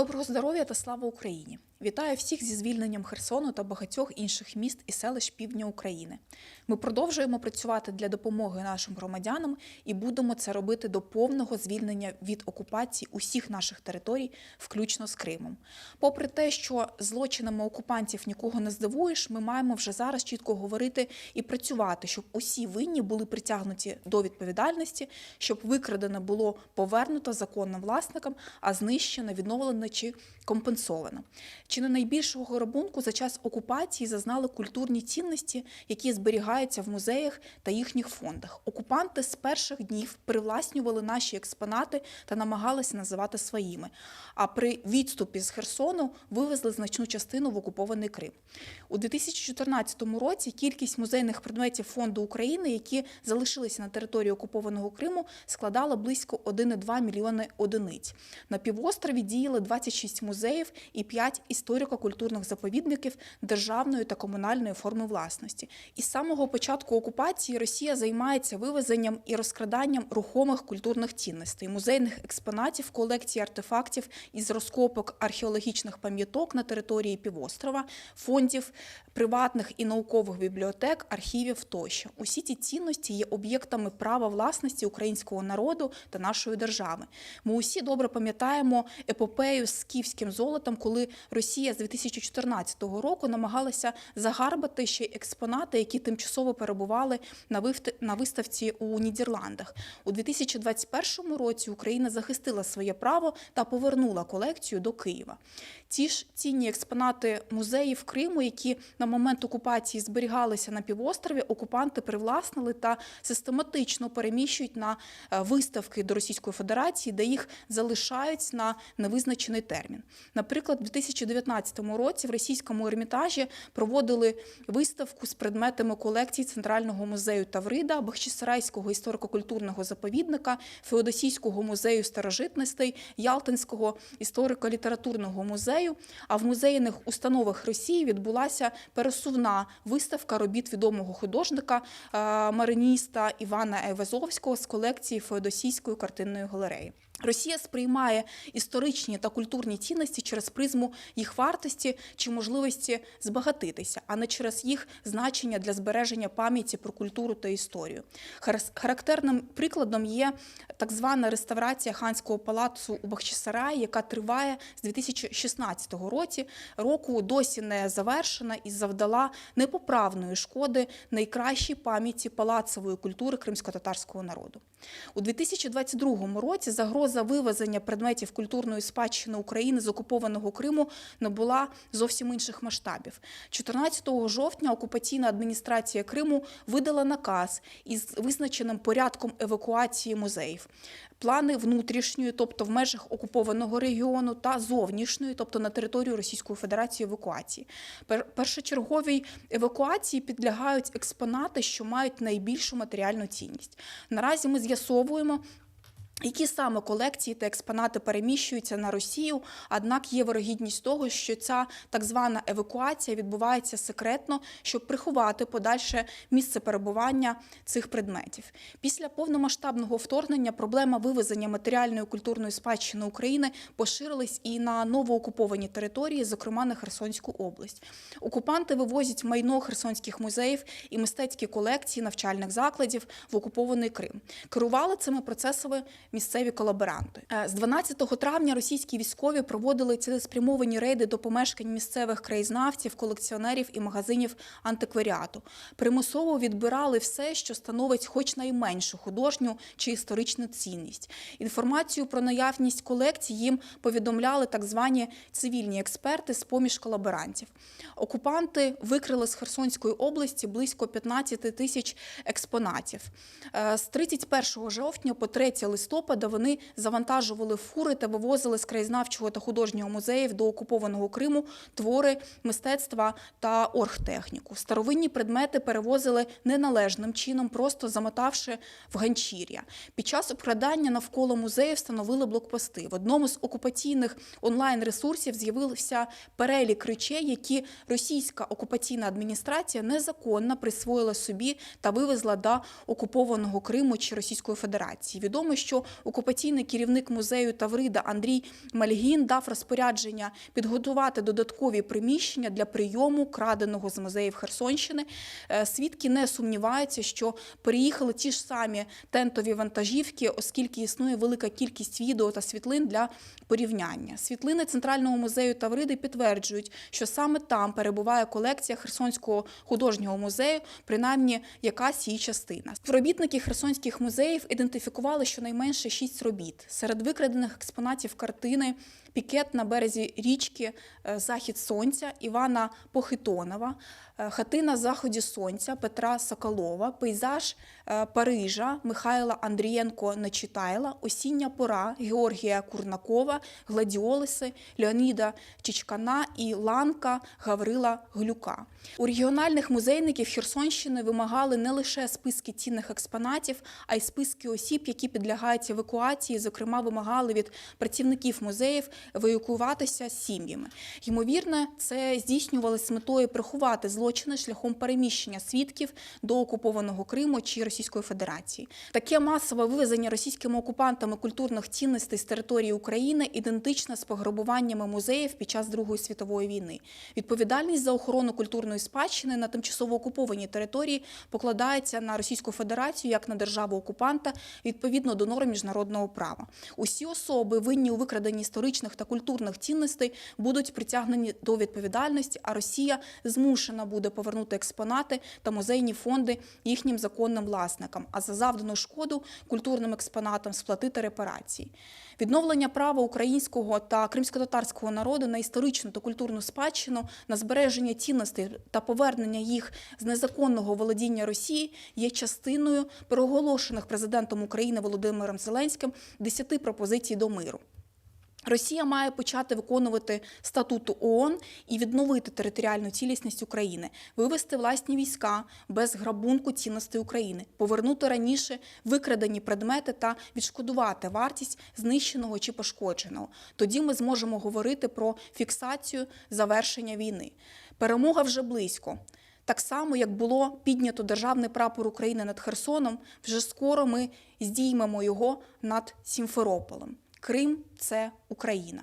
Доброго здоров'я та слава Україні! Вітаю всіх зі звільненням Херсону та багатьох інших міст і селищ півдня України. Ми продовжуємо працювати для допомоги нашим громадянам і будемо це робити до повного звільнення від окупації усіх наших територій, включно з Кримом. Попри те, що злочинами окупантів нікого не здивуєш, ми маємо вже зараз чітко говорити і працювати, щоб усі винні були притягнуті до відповідальності, щоб викрадене було повернуто законним власникам, а знищене, відновлено чи компенсовано. Чи не найбільшого грабунку за час окупації зазнали культурні цінності, які зберігаються в музеях та їхніх фондах. Окупанти з перших днів привласнювали наші експонати та намагалися називати своїми. А при відступі з Херсону вивезли значну частину в окупований Крим. У 2014 році кількість музейних предметів фонду України, які залишилися на території окупованого Криму, складала близько 1,2 мільйони одиниць. На півострові діяли 26 музеїв і 5 історико-культурних заповідників державної та комунальної форми власності. Із самого початку окупації Росія займається вивезенням і розкраданням рухомих культурних цінностей, музейних експонатів, колекцій артефактів із розкопок археологічних пам'яток на території півострова, фондів приватних і наукових бібліотек, архівів тощо. Усі ці цінності є об'єктами права власності українського народу та нашої держави. Ми усі добре пам'ятаємо епопею з київським золотом, коли Росія з 2014 року намагалася загарбати ще експонати, які тимчасово перебували на виставці у Нідерландах. У 2021 році Україна захистила своє право та повернула колекцію до Києва. Ті ж цінні експонати музеїв Криму, які на момент окупації зберігалися на півострові, окупанти привласнили та систематично переміщують на е, виставки до Російської Федерації, де їх залишають на невизначений термін. Наприклад, у 2019 році в російському ермітажі проводили виставку з предметами колекцій Центрального музею Таврида, Бахчисарайського історико-культурного заповідника, Феодосійського музею старожитностей, Ялтинського історико-літературного музею. А в музейних установах Росії відбулася пересувна виставка робіт відомого художника е, мариніста Івана Евазовського з колекції Феодосійської картинної галереї. Росія сприймає історичні та культурні цінності через призму їх вартості чи можливості збагатитися, а не через їх значення для збереження пам'яті про культуру та історію. Характерним прикладом є так звана реставрація ханського палацу у Бахчисараї, яка триває з 2016 році. Року досі не завершена і завдала непоправної шкоди найкращій пам'яті палацової культури кримсько-татарського народу. У 2022 році загроза вивезення предметів культурної спадщини України з окупованого Криму набула зовсім інших масштабів. 14 жовтня окупаційна адміністрація Криму видала наказ із визначеним порядком евакуації музеїв. Плани внутрішньої, тобто в межах окупованого регіону, та зовнішньої, тобто на територію Російської Федерації евакуації. Пер- Першочерговій евакуації підлягають експонати, що мають найбільшу матеріальну цінність. Наразі ми з'ясовуємо. Які саме колекції та експонати переміщуються на Росію? Однак є вирогідність того, що ця так звана евакуація відбувається секретно, щоб приховати подальше місце перебування цих предметів. Після повномасштабного вторгнення проблема вивезення матеріальної культурної спадщини України поширилась і на новоокуповані території, зокрема на Херсонську область. Окупанти вивозять майно херсонських музеїв і мистецькі колекції навчальних закладів в окупований Крим. Керували цими процесами місцеві колаборанти. Е, З 12 травня російські військові проводили цілеспрямовані рейди до помешкань місцевих краєзнавців, колекціонерів і магазинів антикваріату. Примусово відбирали все, що становить хоч найменшу художню чи історичну цінність. Інформацію про наявність колекцій їм повідомляли так звані цивільні експерти з поміж колаборантів. Окупанти викрили з Херсонської області близько 15 тисяч експонатів. Е, З 31 жовтня по 3 листопада вони завантажували фури та вивозили з краєзнавчого та художнього музеїв до окупованого Криму твори мистецтва та оргтехніку. Старовинні предмети перевозили неналежним чином, просто замотавши в ганчір'я. Під час обкрадання навколо музею встановили блокпости. В одному з окупаційних онлайн-ресурсів з'явився перелік речей, які російська окупаційна адміністрація незаконно присвоїла собі та вивезла до окупованого Криму чи Російської Федерації. Відомо, що окупаційний керівник музею Таврида Андрій Мальгін дав розпорядження підготувати додаткові приміщення для прийому краденого з музеїв Херсонщини. Е, Свідки не сумніваються, що переїхали ті ж самі тентові вантажівки, оскільки існує велика кількість відео та світлин для порівняння. Світлини Центрального музею Тавриди підтверджують, що саме там перебуває колекція Херсонського художнього музею, принаймні якась її частина. Співробітники херсонських музеїв ідентифікували щонайменше шість робіт. Серед викрадених експонатів картини пікет на березі річки е, Захід Сонця Івана Похитонова, е, хатина заході сонця Петра Соколова, пейзаж е, Парижа Михайла Андрієнко Нечитайла, осіння пора Георгія Курнакова, гладіолиси Леоніда Чичкана і ланка Гаврила Глюка. У регіональних музейників Херсонщини вимагали не лише списки цінних експонатів, а й списки осіб, які підлягають евакуації. Зокрема, вимагали від працівників музеїв евакуюватися сім'ями. Ймовірно, це здійснювалося з метою приховати злочини шляхом переміщення свідків до окупованого Криму чи Російської Федерації. Таке масове вивезення російськими окупантами культурних цінностей з території України ідентичне з пограбуваннями музеїв під час Другої світової війни. Відповідальність за охорону культурної спадщини на тимчасово окупованій території покладається на Російську Федерацію як на державу окупанта відповідно до норм міжнародного права. Усі особи, винні у викраденні історичних та культурних цінностей, будуть притягнені до відповідальності, а Росія змушена буде повернути експонати та музейні фонди їхнім законним власникам, а за завдану шкоду культурним експонатам сплатити репарації. Відновлення права українського та кримсько-татарського народу на історичну та культурну спадщину, на збереження цінностей та повернення їх з незаконного володіння Росії є частиною проголошених президентом України Володимиром Зеленським 10 пропозицій до миру. Росія має почати виконувати статуту ООН і відновити територіальну цілісність України, вивести власні війська без грабунку цінностей України, повернути раніше викрадені предмети та відшкодувати вартість знищеного чи пошкодженого. Тоді ми зможемо говорити про фіксацію завершення війни. Перемога вже близько. Так само, як було піднято державний прапор України над Херсоном, вже скоро ми здіймемо його над Сімферополем. Крим це Україна.